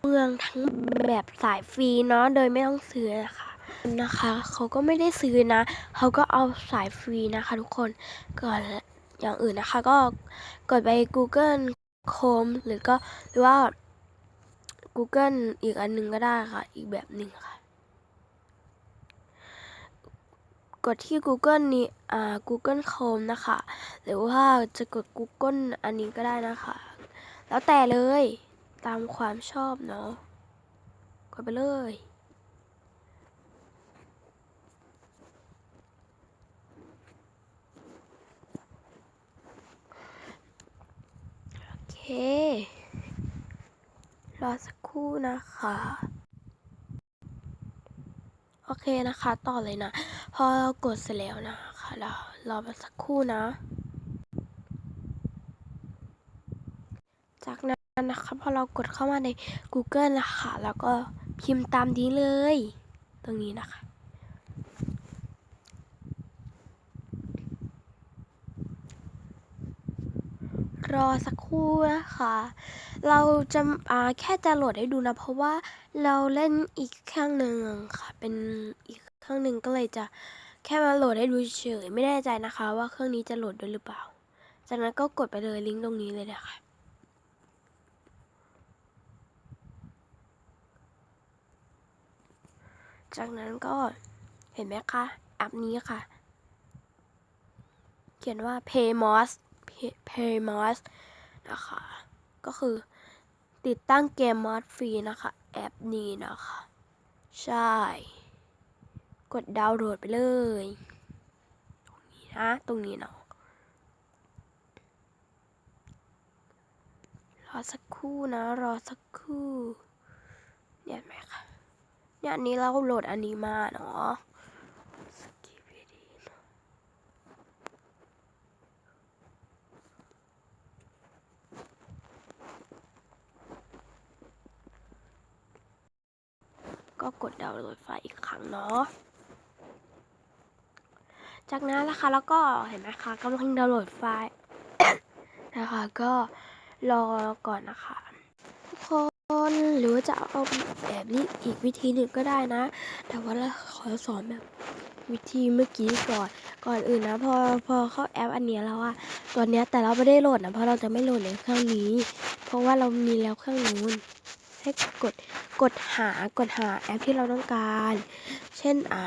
เมืองทั้งแบบสายฟรีเนาะโดยไม่ต้องซื้อนะคะนะคะเขาก็ไม่ได้ซื้อนะเขาก็เอาสายฟรีนะคะ ทุกคนก่อนอย่างอื่นนะคะ ก็กดไป Google Chrome หรือก็หรือว่า Google อีกอันหนึงก็ได้ค่ะ อีกแบบหนึ่งค่ะ กดที่ Google นี้อ่า Google Chrome นะคะ หรือว่าจะกด Google อันนี้ก็ได้นะคะ แล้วแต่เลย ตามความชอบเนาะกดไปเลย โอเค รอสักครู่นะคะ โอเคนะคะ ต่อเลยนะ พอเรากดเสร็จแล้วนะคะเรารอไปสักครู่นะ จากนั้น นะคะพอเรากดเข้ามาใน Google นะคะแล้วก็พิมพ์ตามนี้เลย ตรงนี้นะคะ รอสักครู่นะคะ เราจะอ่าแค่จะโหลดให้ดูนะ เพราะว่าเราเล่นอีกเครื่องหนึ่งค่ะ เป็นอีกเครื่องหนึ่งก็เลยจะแค่มาโหลดให้ดูเฉยไม่แน่ใจนะคะ ว่าเครื่องนี้จะโหลดด้วยหรือเปล่า จากนั้นก็กดไปเลยลิงก์ตรงนี้เลยนะคะ จากนั้นก็เห็นไหมคะแอปนี้ค่ะ เขียนว่า Paymos Paymos นะคะ ก็คือติดตั้งเกมมอดฟรีนะคะ แอปนี้นะคะ ใช่ กดดาวน์โหลดไปเลย ตรงนี้นะ ตรงนี้เนาะรอสักครู่นะ รอสักครู่เนี่ยเห็นไหมคะ เนี่ยอันนี้เราโหลดอันนี้มาเนาะก็กดดาวน์โหลดไฟล์อีกครั้งเนาะ จากนั้นนะคะแล้วก็เห็นไหมคะกำลังดาวน์โหลดไฟล์นะคะก็รอก่อนนะคะ หรือว่าจะเอาแบบนี้อีกวิธีหนึ่งก็ได้นะ แต่ว่าเราขอสอนแบบวิธีเมื่อกี้ก่อน ก่อนอื่นนะ พอพอเข้าแอปอันนี้แล้วอะตอนนี้แต่เราไม่ได้โหลดนะ เพราะเราจะไม่โหลดในเครื่องนี้ เพราะว่าเรามีแล้วเครื่องนู้น ให้กด กดหา กดหาแอปที่เราต้องการ เช่นอ่า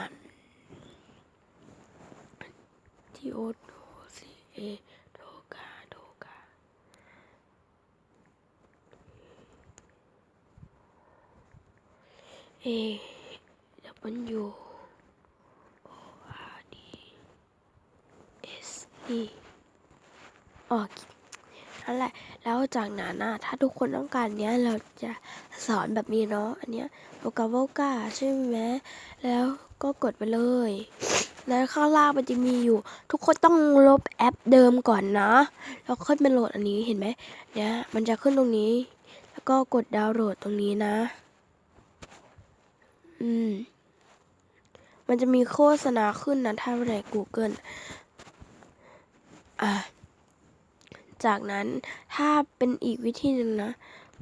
T O C A โทกาโทกา A W O R D S E ออกนั่นแหละ แล้วจากนั้นนะถ้าทุกคนต้องการเนี้ย เราจะสอนแบบนี้เนาะ อันเนี้ยโลกาโวกาใช่ไหม แล้วก็กดไปเลย แล้วข้างล่างมันจะมีอยู่ ทุกคนต้องลบแอปเดิมก่อนนะ แล้วค่อยมาโหลดอันนี้เห็นไหม เนี่ย มันจะขึ้นตรงนี้ แล้วก็กดดาวน์โหลดตรงนี้นะ อืม มันจะมีโฆษณาขึ้นนะ ถ้าใน Google อะ จากนั้นถ้าเป็นอีกวิธีหนึ่งนะ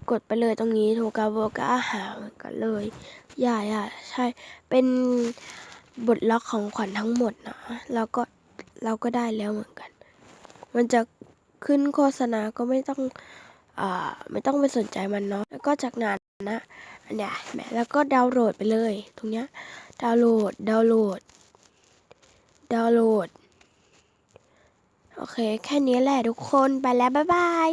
กดไปเลยตรงนี้โทกาโบกาหาเหมือนกันเลยอย่าอย่าใช่ เป็นบทล็อกของขวัญทั้งหมดนะแล้วก็เราก็ได้แล้วเหมือนกัน มันจะขึ้นโฆษณาก็ไม่ต้อง อ่าไม่ต้องไปสนใจมันเนาะแล้วก็จากนั้นนะอันเนี้ยแหมแล้วก็ดาวน์โหลดไปเลย ตรงเนี้ยดาวน์โหลดดาวน์โหลดดาวน์โหลดโอเค แค่นี้แหละทุกคนไปแล้ว บ๊ายบาย